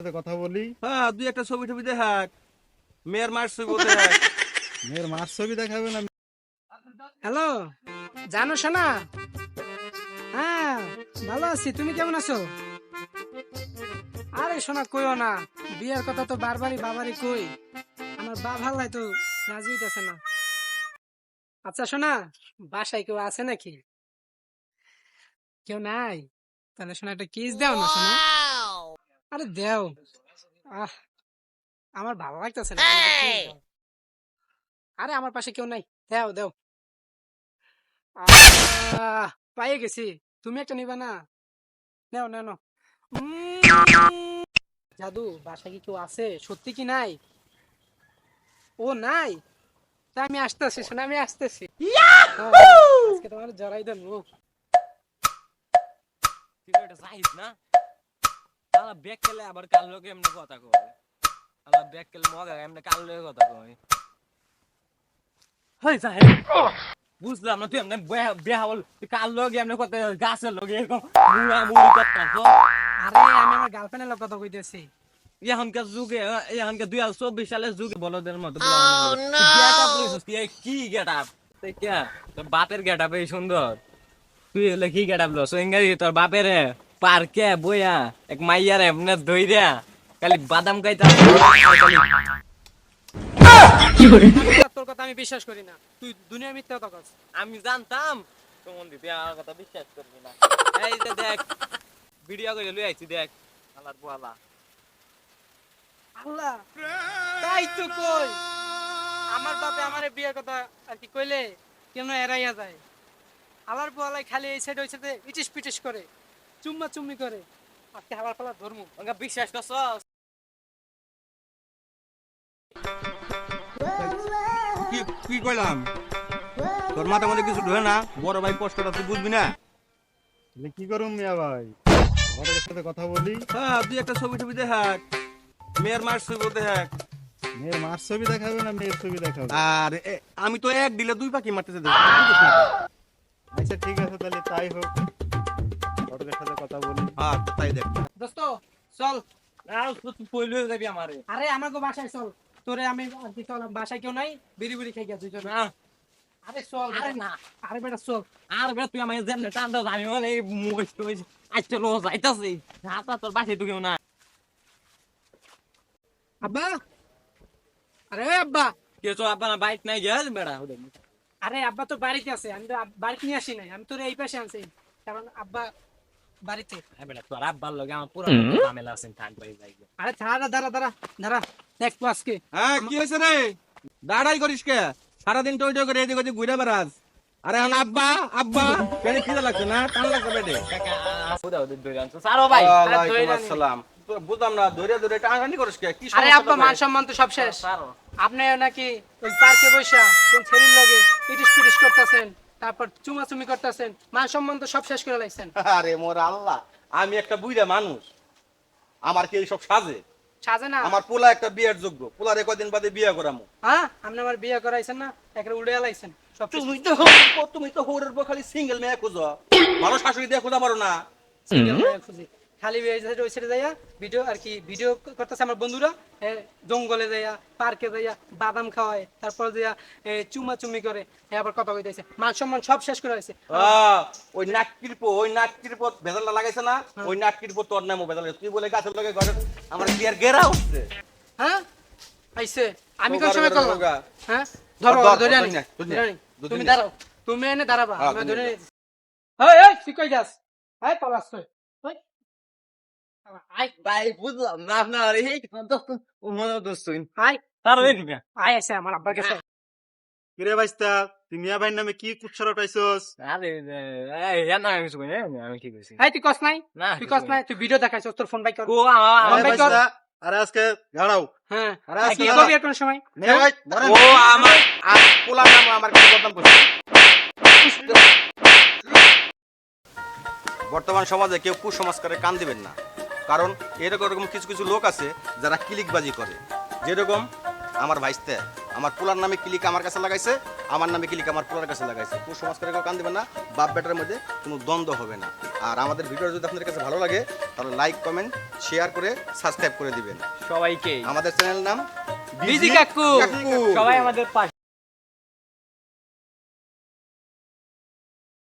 সাথে কথা বলি। হ্যাঁ দুই একটা ছবি টবি দেখাক। মেয়ের মার ছবি দেখাক। মেয়ের মার ছবি দেখাবে না। হ্যালো? জানো শোনা হ্যাঁ ভালো আছি। তুমি কেমন আছো? আরে শোনা কইও না। বিয়ের কথা তো বারবারই বাবারই কই। আমার বা ভালো নাই তো রাজি হইতেছে না। আচ্ছা শোনা বাসায় কেউ আছে নাকি? কেউ নাই? তাহলে শোনা একটা কিস দাও না শোনা আরে দেও। আহ আমার ভালো লাগতেছে না। আরে আমার পাশে কেউ নাই। দেও দেও। পাইয়ে গেছি। তুমি একটা নিবা না? নেও নেও নাও। জাদু বাসা কি কেউ আছে? সত্যি কি নাই? ও নাই? তা আমি আসতেছি শোনা আমি আসতেছি। হ্যাঁ, আজকে তোমার জড়াই তুই ওটা চাইস না? আলা ব্যাগ খেলে আবার কাল লোকে এমনি কথা কয়? আলা ব্যাগ খেলে মগা এমনি কাল লোকে কথা কয়? হই সাহেব বুঝলাম না তুই এমনি বল তুই কাল লোকে এমনি কথা গাছের লোকে এরকম মুড়া মুড়ি কথা আরে আমি আমার গার্লফ্রেন্ডের লোক কথা কইতেছি। এখনকার যুগে এখনকার দুই হাজার চব্বিশ সালের যুগে বলদের মতো কি গেট আপ বাপের গেট আপ এই সুন্দর। তুই হলে কি গেট আপ ইংরেজি তোর বাপের? পার্কে বইয়া এক মাইয়ার এমনি ধইরা খালি বাদাম খাইতা তোর কথা আমি বিশ্বাস করি না। তুই দুনিয়ার মিথ্যা কথা কস। আমি জানতাম। তোমার দিদি আমার কথা বিশ্বাস করবি না। এই যে দেখ ভিডিও করে লই আইছি দেখ। আলার পোয়ালা আল্লাহ! তাই তো কই। আমার বাপে আমার বিয়ের কথা আর কি কইলে কেন এড়াইয়া যায়? আলার পোয়ালাই খালি এই সাইড ওই সাইডে ইটিস পিটিস করে। চুম্মা চুম্মি করে। আজকে হালার পালা ধর্ম। ওকে বিশ্বাস করছ? কি কি কইলাম? তোর মাথা মধ্যে কিছু ঢোকে না? বড় ভাই কষ্টটা তুই বুঝবি না? তাহলে কি করুম মিয়া ভাই? ঘরের সাথে কথা বলি। হ্যাঁ তুই একটা ছবি টবি দেখাক। মেয়ের মার ছবি দেখাক। মেয়ের মার ছবি দেখাবে না মেয়ের ছবি দেখাবে? আর আমি তো এক দিলে দুই পাখি মারতেছে দেখ আচ্ছা ঠিক আছে তাহলে তাই হোক। কথা বলি তাই দেখ দোস্ত চল। আর তুই পইলে যাবি আমারে। আরে আমাকে বাসায় চল। তোরে আমি চল বাসায় কেউ নাই বিড়ি বিড়ি খাই গেছি চল। আরে চল। আরে না। আরে বেটা চল। আর বে তুই আমাকে যেমনে টান দাও আমি মুখ টুইস আচ্ছা লো যাইতাছি। হাতা তোর কেউ না আব্বা? আরে আব্বা। কে তো আপনার বাইক নাই গেল বেড়া আরে আব্বা তো বাড়িতে আছে আমি তো বাড়িতে নিয়ে আসি নাই আমি তোর এই পাশে আনছি। কারণ আব্বা বাড়িতে। হ্যাঁ বেড়া তোর আব্বার লগে আমার পুরো ঝামেলা আছে থাক ভাই যাই আরে দাঁড়া দাঁড়া দাঁড়া। দাঁড়া দেখব আজকে। হ্যাঁ কি হয়েছে রে? দাঁড়াই করিস কে? সারাদিন টই টই করে এদিক ঘুরে বেড়াস। আরে এখন আব্বা আব্বা কেন খিদে লাগছে না? টান লাগছে বেটে আসসালাম। বুঝলাম না ধরে ধরে টানাটানি করিস কে? কি আরে আব্বা মান সম্মান তো সব শেষ। আপনি নাকি ওই পার্কে বসা কোন ছেলের লগে ইটিস পিটিস করতেছেন? তারপর চুমাচুমি করতেছেন মান সম্মান তো সব শেষ করে লাগছেন আরে মোর আল্লাহ আমি একটা বুইরা মানুষ। আমার কি এইসব সাজে? সাজে না। আমার পোলা একটা বিয়ের যোগ্য। পোলারে কয়দিন বাদে বিয়ে করামু? হ্যাঁ আপনি আমার বিয়ে করাইছেন না একরে উড়ে আলাইছেন সব। তুমি তো তুমি তো হোরের খালি সিঙ্গেল মেয়ে খুঁজো। ভালো শাশুড়ি দিয়ে খোঁজা পারো না। সিঙ্গেল মেয়ে খুঁজি। খালি ওই সাইডে যাইয়া ভিডিও আর কি ভিডিও করতেছে আমার বন্ধুরা জঙ্গলে যাইয়া পার্কে যাইয়া বাদাম খাওয়ায় তারপর যাইয়া এ, চুমাচুমি করে আবার কথা কইতেছে মান সম্মান সব শেষ করে আহ, ওই নাটকির পো ওই নাটকির পর ভেজালটা লাগাইছে না ওই নাটকির পর তোর নামও ভেজাল তুই বলে গাছের লগে ঘরে আমার বিয়ের গেরা উঠছে হ্যাঁ আইছে আমি কোন সময় করলাম হ্যাঁ ধরো ধর, আনি তুমি দাঁড়াও তুমি এনে দাঁড়াবা হ্যাঁ, আমি ধরে এই এই তুই কই যাস এই পলাশ কই ওই আই ভাই বুঝলাম না আপনার এই দোস্ত মনে দোস্ত আই তার ওই নিবে আই আছে আমার আব্বার কাছে কিরে বাইস্তা তুই মিয়া ভাইয়ের নামে কি কুচ্ছর উঠাইছস আরে এই না আমি কিছু কই না আমি কি কইছি এই তুই কস নাই না তুই কস নাই তুই ভিডিও দেখাইছস তোর ফোন বাই কর ও আমার আরে আরে ভাই, বাইস্তা আরে আজকে দাঁড়াও হ্যাঁ আরে আর আজকে কি দাঁড়া। করবি আর কোন সময় মিয়া ভাই ধরেন। ও আমার আর পোলার নাম আমার কাছে বদনাম করছে বর্তমান সমাজে কেউ কুসংস্কারে কান দিবেন না। কারণ এরকম এরকম কিছু কিছু লোক আছে যারা ক্লিকবাজি করে। যেরকম আমার ভাইস্তে আমার পোলার নামে ক্লিক আমার কাছে লাগাইছে আমার নামে ক্লিক আমার পোলার কাছে লাগাইছে। কুসংস্কার করে কেউ কান দিবেন না বাপ বেটার মধ্যে কোনো দ্বন্দ্ব হবে না। আর আমাদের ভিডিও যদি আপনাদের কাছে ভালো লাগে তাহলে লাইক কমেন্ট শেয়ার করে সাবস্ক্রাইব করে দিবেন। সবাইকে। আমাদের চ্যানেল নাম বিজি কাকু। সবাই আমাদের পাশে।